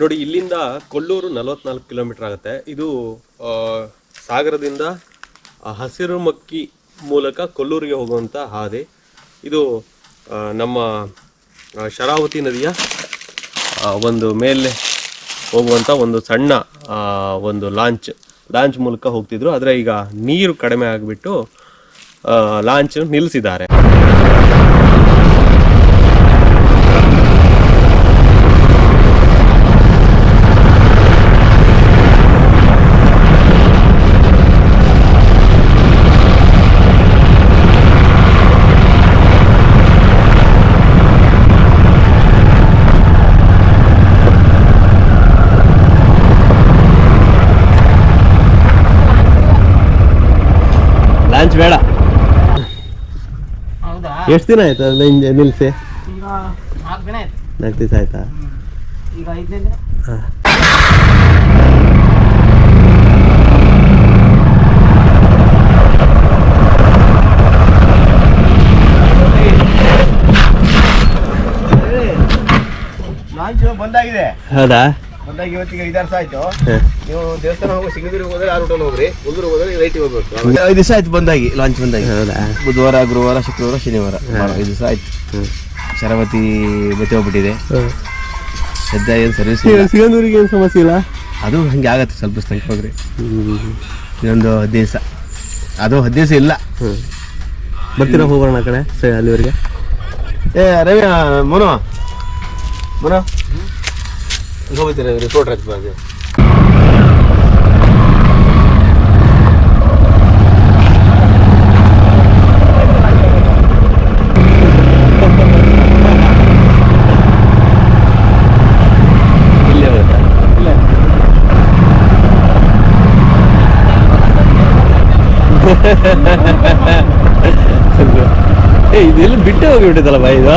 ನೋಡಿ, ಇಲ್ಲಿಂದ ಕೊಲ್ಲೂರು ನಲವತ್ನಾಲ್ಕು ಕಿಲೋಮೀಟರ್ ಆಗುತ್ತೆ. ಇದು ಸಾಗರದಿಂದ ಹಸಿರು ಮಕ್ಕಿ ಮೂಲಕ ಕೊಲ್ಲೂರಿಗೆ ಹೋಗುವಂಥ ಹಾದಿ. ಇದು ನಮ್ಮ ಶರಾವತಿ ನದಿಯ ಒಂದು ಮೇಲೆ ಹೋಗುವಂಥ ಒಂದು ಸಣ್ಣ ಒಂದು ಲಾಂಚ್ ಲಾಂಚ್ ಮೂಲಕ ಹೋಗ್ತಿದ್ರು. ಆದರೆ ಈಗ ನೀರು ಕಡಿಮೆ ಆಗಿಬಿಟ್ಟು ಲಾಂಚ್ ನಿಲ್ಲಿಸಿದ್ದಾರೆ ಲಾಂಚ್ ಬೇಡ ಹೌದಾ ಎಷ್ಟು ದಿನ ಆಯ್ತು ನಿಂಜೆ ನಿಲ್ಲಿಸಿ ಈಗ ನಾಲ್ಕು ದಿನ ಆಯ್ತು. ನಾಲ್ಕು ದಿವಸ ಆಯ್ತಾ? ಈಗ ಐದನೇ ದಿನ. ಲಾಂಚ್ ಬಂದಾಗಿದೆ. ಹೌದಾ? ಬಂದಾಗಿ ಇವತ್ತಿಗೆ ಐದು ವರ್ಷ ಆಯ್ತು. ನೀವು ದೇವಸ್ಥಾನ ಹೋಗಿ ಸಿಗಂದೂರಿಗೆ ಹೋದ್ರೆ ಆ ರೂಟಲ್ಲಿ ಹೋಗ್ರಿ. ಉಲ್ದೂರು ಹೋದ್ರೆ ರೈಟಿಗೆ ಹೋಗ್ಬೇಕು. ಐದು ದಿವಸ ಆಯ್ತು ಬಂದಾಗಿ ಲಾಂಚ್ ಬಂದಾಗಿ. ಬುಧವಾರ ಗುರುವಾರ ಶುಕ್ರವಾರ ಶನಿವಾರ. ಐದು ದಿವಸ ಆಯ್ತು. ಶರಾವತಿ ಬತ್ತಿ ಹೋಗ್ಬಿಟ್ಟಿದೆ. ಸದ್ಯ ಏನು ಸರ್ವಿಸ್ ಸಿಗಂದೂರಿಗೆ ಏನು ಸಮಸ್ಯೆ ಇಲ್ಲ? ಅದು ಹಂಗೆ ಆಗತ್ತೆ ಸ್ವಲ್ಪ ದಿವಸ ಹೋಗ್ರಿ ಇನ್ನೊಂದು ಹದಿನೈದು ದಿವಸ. ಅದು ಹದಿನೈದು ದಿವಸ ಇಲ್ಲ. ಬರ್ತೀರಾ ಹೋಗೋಣ ಆ ಕಡೆ ಸರಿ ಅಲ್ಲಿವರೆಗೆ? ಏ ರವಿ ಮನು. ಮನು. ಹೋಗ್ತೀರ ರಿಪೋರ್ಟ್ ಹಾಕ್ಬಾರ್ದು ಇಲ್ಲೇ ಹೋಗುತ್ತಾ ಏ ಇದೆಲ್ಲ ಬಿಟ್ಟು ಹೋಗಿಬಿಟ್ಟಿದ್ದಲ್ಲ ಬಾ ಇದು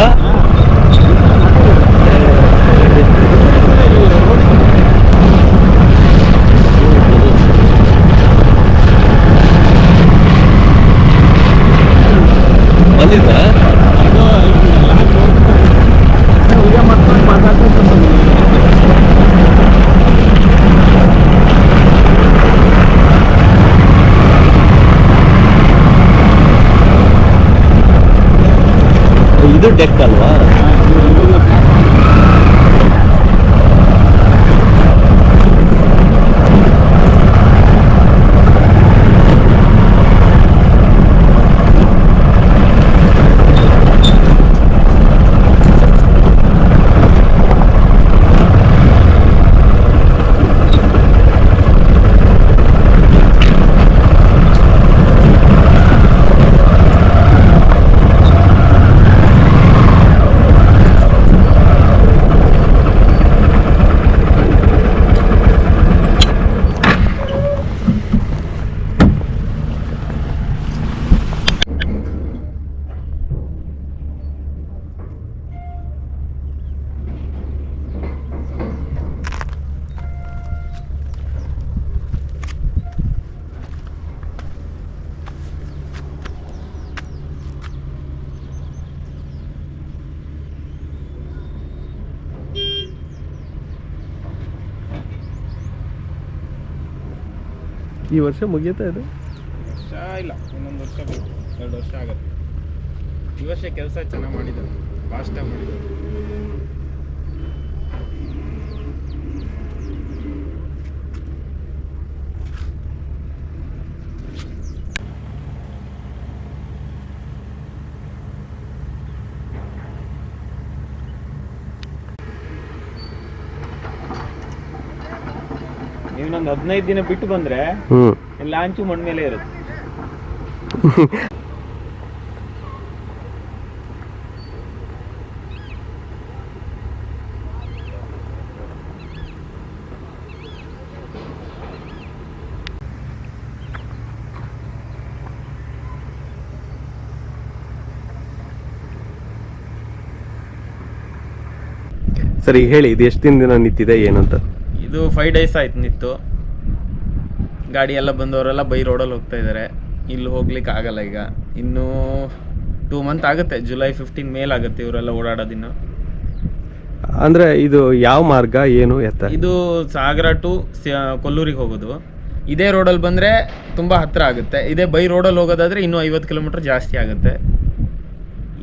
ಇದು ಈ ವರ್ಷ ಮುಗಿಯುತ್ತಾ ಇದು? ವರ್ಷ ಇಲ್ಲ, ಇನ್ನೊಂದು ವರ್ಷ ಬೇಕು. ಎರಡು ವರ್ಷ ಆಗುತ್ತೆ. ಈ ವರ್ಷ ಕೆಲಸ ಚೆನ್ನಾಗಿ ಮಾಡಿದ್ದಾರೆ. ಫಾಸ್ಟಾಗಿ ಮಾಡಿದ್ದಾರೆ. ನೀವಿನ್ನೊಂದು ಹದಿನೈದು ದಿನ ಬಿಟ್ಟು ಬಂದ್ರೆ ಲಾಂಚು ಮಣ್ಣು ಮೇಲೆ ಇರುತ್ತೆ. ಸರಿ ಹೇಳಿ ಇದು ಎಷ್ಟು ದಿನ ನಿಂತಿದೆ ಏನು ಅಂತ ಇದು ಫೈವ್ ಡೇಸ್ ಆಯ್ತು ನಿಂತು. ಗಾಡಿ ಎಲ್ಲ ಬಂದವರೆಲ್ಲ ಬೈ ರೋಡಲ್ಲಿ ಹೋಗ್ತಾ ಇದ್ದಾರೆ ಇಲ್ಲಿ ಹೋಗ್ಲಿಕ್ಕೆ ಆಗಲ್ಲ ಈಗ. ಇನ್ನೂ ಟೂ ಮಂತ್ ಆಗುತ್ತೆ. ಜುಲೈ ಫಿಫ್ಟೀನ್ ಮೇಲಾಗುತ್ತೆ ಇವರೆಲ್ಲ ಓಡಾಡೋದಿನ್ನು ಅಂದ್ರೆ ಇದು ಯಾವ ಮಾರ್ಗ ಏನು ಎತ್ತ? ಇದು ಸಾಗರ ಟು ಕೊಲ್ಲೂರಿಗೆ ಹೋಗೋದು. ಇದೇ ರೋಡಲ್ಲಿ ಬಂದರೆ ತುಂಬ ಹತ್ತಿರ ಆಗುತ್ತೆ. ಇದೇ ಬೈ ರೋಡಲ್ಲಿ ಹೋಗೋದಾದ್ರೆ ಇನ್ನೂ ಐವತ್ತು ಕಿಲೋಮೀಟ್ರ್ ಜಾಸ್ತಿ ಆಗುತ್ತೆ.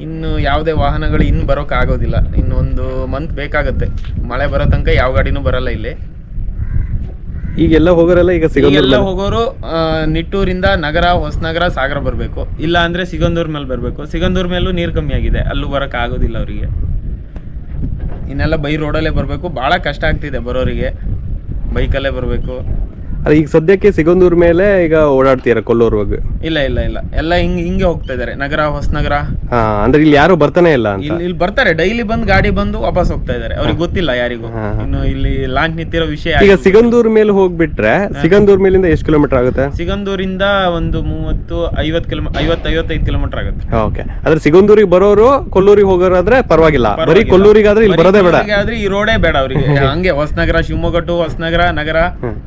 ಇನ್ನು ಯಾವುದೇ ವಾಹನಗಳು ಇನ್ನು ಬರೋಕ್ಕಾಗೋದಿಲ್ಲ ಆಗೋದಿಲ್ಲ. ಇನ್ನೊಂದು ಮಂತ್ ಬೇಕಾಗುತ್ತೆ. ಮಳೆ ಬರೋ ತನಕ ಯಾವ ಗಾಡಿನೂ ಬರಲ್ಲ ಇಲ್ಲಿ. ಈಗೆಲ್ಲ ಹೋಗೋರೆಲ್ಲ ಈಗ ಈಗೆಲ್ಲ ಹೋಗೋರು ಆ, ನಿಟ್ಟೂರಿಂದ ನಗರ ಹೊಸನಗರ ಸಾಗರ ಬರಬೇಕು. ಇಲ್ಲ ಅಂದ್ರೆ ಸಿಗಂದೂರ್ ಮೇಲೆ ಬರಬೇಕು. ಸಿಗಂದೂರ್ ಮೇಲೂ ನೀರು ಕಮ್ಮಿ ಆಗಿದೆ. ಅಲ್ಲೂ ಬರಕ್ ಆಗೋದಿಲ್ಲ ಅವರಿಗೆ. ಇನ್ನೆಲ್ಲ ಬೈ ರೋಡಲ್ಲೇ ಬರಬೇಕು. ಭಾಳ ಕಷ್ಟ ಆಗ್ತಿದೆ ಬರೋರಿಗೆ. ಬೈಕಲ್ಲೇ ಬರಬೇಕು. ಈಗ ಸದ್ಯಕ್ಕೆ ಸಿಗಂದೂರ್ ಮೇಲೆ ಈಗ ಓಡಾಡ್ತೀರಾ ಕೊಲ್ಲೂರ್ವರೆಗೆ ಇಲ್ಲ ಇಲ್ಲ ಇಲ್ಲ. ಎಲ್ಲ ಹಿಂಗ್ ಹಿಂಗೆ ಹೋಗ್ತಾ ಇದಾರೆ. ನಗರ ಹೊಸನಗರ. ಹಾ ಅಂದ್ರೆ ಇಲ್ಲಿ ಯಾರು ಬರ್ತಾನೆ ಇಲ್ಲ ಅಂತ? ಇಲ್ಲಿ ಇಲ್ಲಿ ಬರ್ತಾರೆ. ಡೈಲಿ ಬಂದು ಗಾಡಿ ಬಂದು ವಾಪಸ್ ಹೋಗ್ತಾ ಇದಾರೆ. ಅವ್ರಿಗೆ ಗೊತ್ತಿಲ್ಲ ಯಾರಿಗೂ. ಇನ್ನು ಇಲ್ಲಿ ಲಾಂಚ್ ನಿಂತಿರೋ ವಿಷಯ ಈಗ ಸಿಗಂದೂರ್ ಮೇಲೆ ಹೋಗ್ಬಿಟ್ರೆ ಸಿಗಂದೂರ್ ಮೇಲಿಂದ ಎಷ್ಟು ಕಿಲೋಮೀಟರ್ ಆಗುತ್ತೆ? ಸಿಗಂದೂರಿಂದ ಒಂದು ಮೂವತ್ತು ಐವತ್ತು ಕಿಲೋ ಐವತ್ ಐವತ್ತೈದು ಕಿಲೋಮೀಟರ್ ಆಗುತ್ತೆ. ಓಕೆ. ಅಂದ್ರೆ ಸಿಗಂದೂರಿಗೆ ಬರೋರು ಕೊಲ್ಲೂರಿಗೆ ಹೋಗೋರಾದ್ರೆ ಪರವಾಗಿಲ್ಲ. ಬರೀ ಕೊಲ್ಲೂರಿಗಾದ್ರೆ ಇಲ್ಲಿ ಬರೋದೇ ಬೇಡ. ಆದ್ರೆ ಈ ರೋಡೇ ಬೇಡ ಅವರಿಗೆ. ಹಂಗೆ ಹೊಸನಗರ ಶಿವಮೊಗ್ಗ ಟು ಹೊಸನಗರ ನಗರ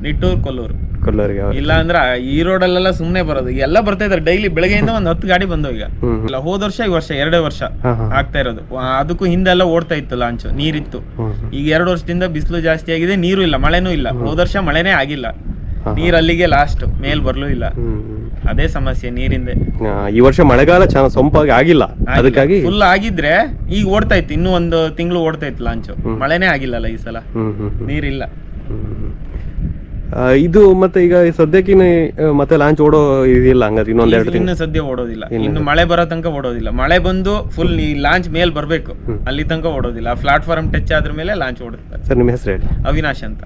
ನಿಟ್ಟೂರ್ ಕೊಲ್ಲೂರು. ಕೊಲ್ಲೂರಿಗೆ ಇಲ್ಲ ಅಂದ್ರೆ ಈ ರೋಡಲ್ಲೆಲ್ಲ ಸುಮ್ನೆ ಬರೋದು. ಎಲ್ಲ ಬರ್ತಾ ಇದಾರೆ. ಡೈಲಿ ಬೆಳಗ್ಗೆಯಿಂದ ಒಂದ್ ಹತ್ತು ಗಾಡಿ ಬಂದವು ಈಗ ಇಲ್ಲ ಹೋದ ವರ್ಷ ಈ ವರ್ಷ ಎರಡೇ ವರ್ಷ ಆಗ್ತಾ ಇರೋದು. ಅದಕ್ಕೂ ಹಿಂದೆಲ್ಲ ಓಡ್ತಾ ಇತ್ತು ಲಾಂಚ್ ನೀರಿತ್ತು. ಈಗ ಎರಡು ವರ್ಷದಿಂದ ಬಿಸಿಲು ಜಾಸ್ತಿ ಆಗಿದೆ ನೀರು ಇಲ್ಲ ಮಳೆನೂ ಇಲ್ಲ. ಹೋದ ವರ್ಷ ಮಳೆನೇ ಆಗಿಲ್ಲ. ನೀರ್ ಅಲ್ಲಿಗೆ ಲಾಸ್ಟ್ ಮೇಲ್ ಬರ್ಲೂ ಇಲ್ಲ. ಅದೇ ಸಮಸ್ಯೆ ನೀರಿಂದೆ. ಈ ವರ್ಷ ಮಳೆಗಾಲ ಚೆನ್ನಾಗಿ ಸೊಂಪಾಗಿ ಆಗಿಲ್ಲ. ಅದಕ್ಕಾಗಿ ಫುಲ್ ಆಗಿದ್ರೆ ಈಗ ಓಡ್ತಾ ಇತ್ತು. ಇನ್ನೂ ಒಂದು ತಿಂಗಳು ಓಡ್ತಾ ಇತ್ತು ಲಾಂಚ್ ಮಳೆನೇ ಆಗಿಲ್ಲಲ್ಲ ಈ ಸಲ. ನೀರಿಲ್ಲ. ಇದು ಮತ್ತೆ ಈಗ ಸದ್ಯಕ್ಕಿನ ಮತ್ತೆ ಲಾಂಚ್ ಓಡೋ ಇದಿಲ್ಲ ಹಂಗಾದ್ರೆ ಇನ್ನೊಂದೆರಡು ಎರಡು ತಿಂಗಳು. ಇನ್ನು ಸದ್ಯ ಓಡೋದಿಲ್ಲ. ಇನ್ನು ಮಳೆ ಬರೋ ತನಕ ಓಡೋದಿಲ್ಲ. ಮಳೆ ಬಂದು ಫುಲ್ ಈ ಲಾಂಚ್ ಮೇಲ್ ಬರ್ಬೇಕು. ಅಲ್ಲಿ ತನಕ ಓಡೋದಿಲ್ಲ. ಪ್ಲಾಟ್ಫಾರ್ಮ್ ಟಚ್ ಆದ್ರ ಮೇಲೆ ಲಾಂಚ್ ಓಡುತ್ತೆ. ಸರ್ ನಿಮ್ಮ ಹೆಸರು ಹೇಳಿ. ಅವಿನಾಶ್ ಅಂತ.